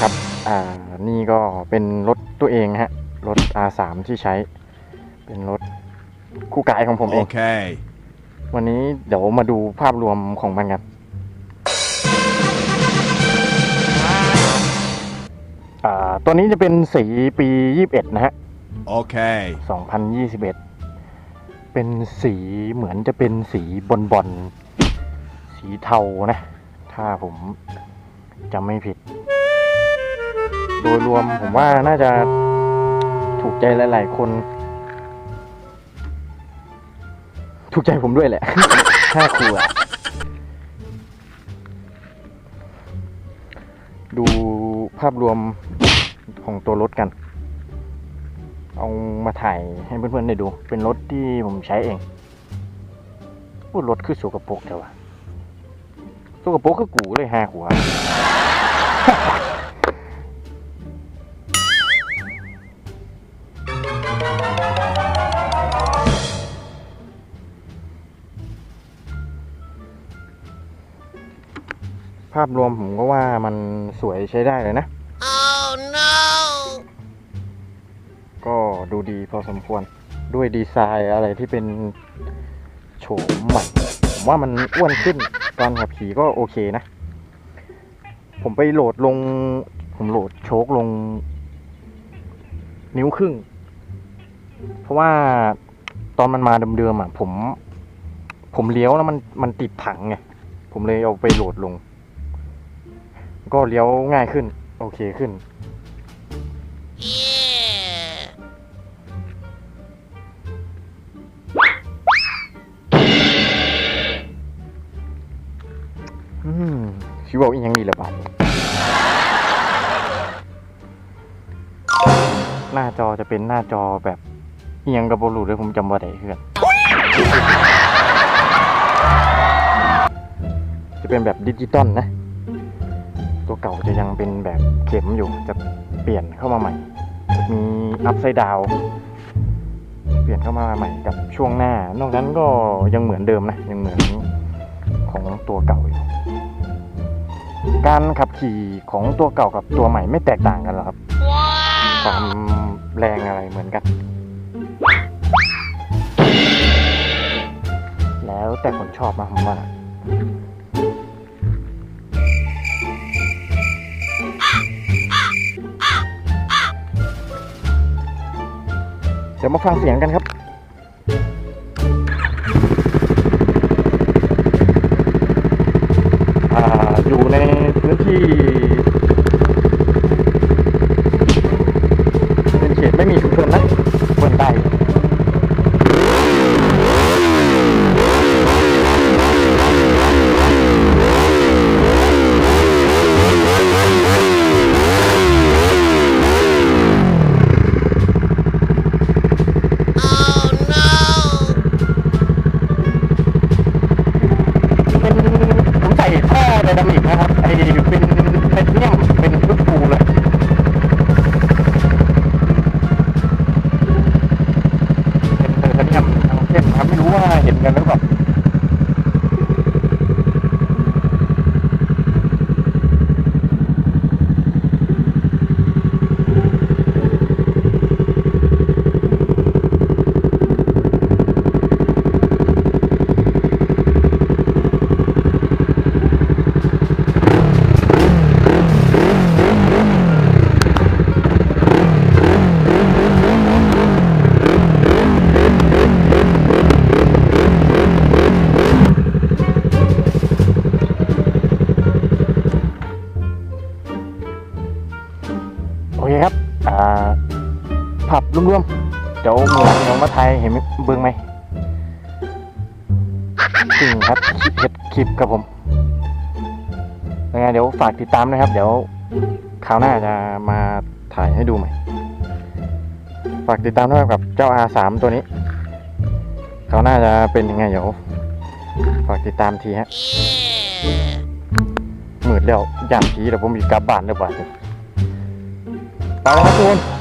ครับ อ่า นี่ก็เป็นรถตัวเองฮะ รถ R3 ที่ใช้ เป็นรถคู่กายของผมเอง Okay. วันนี้เดี๋ยวมาดูภาพรวมของมันกัน อ่า ตัวนี้จะเป็นสีปี 21 นะฮะ Okay. 2021 เป็นสีเหมือนจะเป็นสีบอลบอลๆสีเทานะ ถ้าผมจำไม่ผิด โดยรวมผมว่าน่าจะถูกใจหลาย ๆ คน ถูกใจผมด้วยแหละห้าขวบดูภาพรวมของตัวรถกัน เอามาถ่ายให้เพื่อนๆได้ดู เป็นรถที่ผมใช้เอง พูดรถคือสกปรกเถอะวะสกปรกคือกูเลยห้าหัว ภาพรวมผมก็ว่ามันสวยใช้ได้เลยนะ Oh no! ก็ดูดีพอสมควรด้วยดีไซน์อะไรที่เป็นโฉมใหม่ผมว่ามันอ้วนขึ้นตอนขับขี่ก็โอเคนะ ผมไปโหลดลง ผมโหลดโชคลง นิ้วครึ่ง เพราะว่าตอนมันมาเดิมๆอะ ผม ผมเลี้ยวแล้วมันมันติดถังไง ผมเลยเอาไปโหลดลง ก็เลี้ยวง่ายขึ้น โอเคขึ้น Yeah! อืมชิวบอกอีกยังดีละบาทหน้าจอจะเป็นหน้าจอแบบอียังกับบรูเลยผมจำว่าได้เพื่อนจะเป็นแบบดิจิตอลนะ จะยังเป็นแบบเข็มอยู่จะเปลี่ยนเข้ามาใหม่ จะมีอัพไซด์ดาวเปลี่ยนเข้ามาใหม่กับช่วงหน้า นอกนั้นก็ยังเหมือนเดิมนะยังเหมือนของตัวเก่าอยู่การขับขี่ของตัวเก่ากับตัวใหม่ไม่แตกต่างกันหรอกครับความแรงอะไรเหมือนกัน แล้วแต่คนชอบนะผมว่า ดี๋ยวมาฟังเสียงกันครับอ่าอยู่ในพื้นที่เป็นเขตไม่มีชุมชนนะ นะครับไอเป็นเทเนียเป็นชุดฟูเลยเป็นเทเทเนียมทางเส้นครับไม่รู้ว่าเห็นกันหรือเปล่า เคครับ อ่า ผับรวมๆ เดี๋ยวมือหลังมาไทยเห็นเบื้องไหมจริงครับคลิปเห็ดคลิปครับผมยังไงเดี๋ยวฝากติดตามนะครับ เดี๋ยวคราวหน้าจะมาถ่ายให้ดูใหม่ ฝากติดตามด้วยกับเจ้า R3 ตัวนี้คราวหน้าจะเป็นยังไงเดี๋ยวฝากติดตามทีฮะ Yeah! มืดแล้วย่านผีเดี๋ยวผมอีกกลับบ้านเรียบร้อย ไปแล้วครับทุกคน